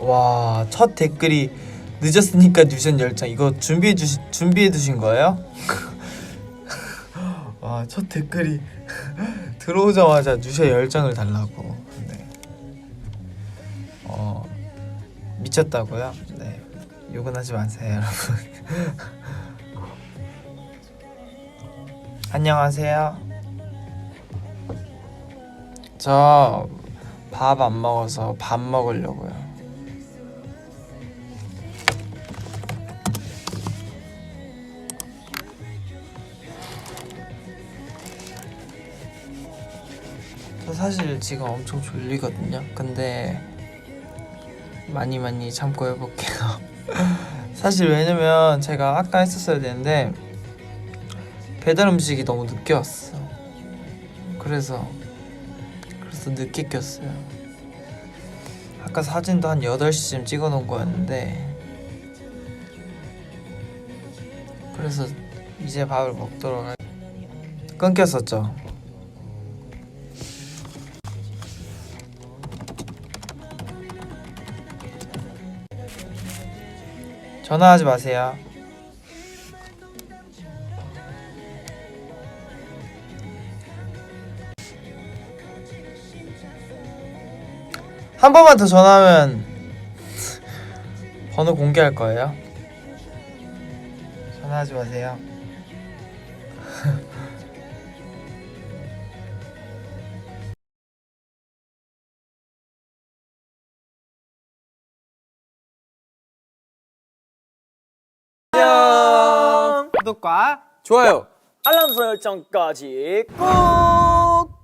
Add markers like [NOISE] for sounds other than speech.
와, 첫 댓글이 늦었으니까 뉴션 열정. 이거 준비해 주시 준비해 두신 거예요? [LAUGHS] 와, 첫 댓글이 [LAUGHS] 들어오자마자 뉴션 열정을 달라고. 네. 어, 미쳤다고요? 네. 욕은 하지 마세요, 여러분. [LAUGHS] 안녕하세요. 저 밥 안 먹어서 밥 먹으려고요. 저 사실 지금 엄청 졸리거든요. 근데 많이 많이 참고 해볼게요. [LAUGHS] 사실 왜냐면 제가 아까 했었어야 되는데 배달 음식이 너무 늦게 왔어. 그래서 그래서 늦게 꼈어요. 아까 사진도 한 8시쯤 찍어 놓은 거였는데 그래서 이제 밥을 먹도록 할 끊겼었죠. 전화하지 마세요. 한 번만 더 전화하면 번호 공개할 거예요. 전화하지 마세요. [LAUGHS] 구독과 좋아요. 알람 설정까지 꾹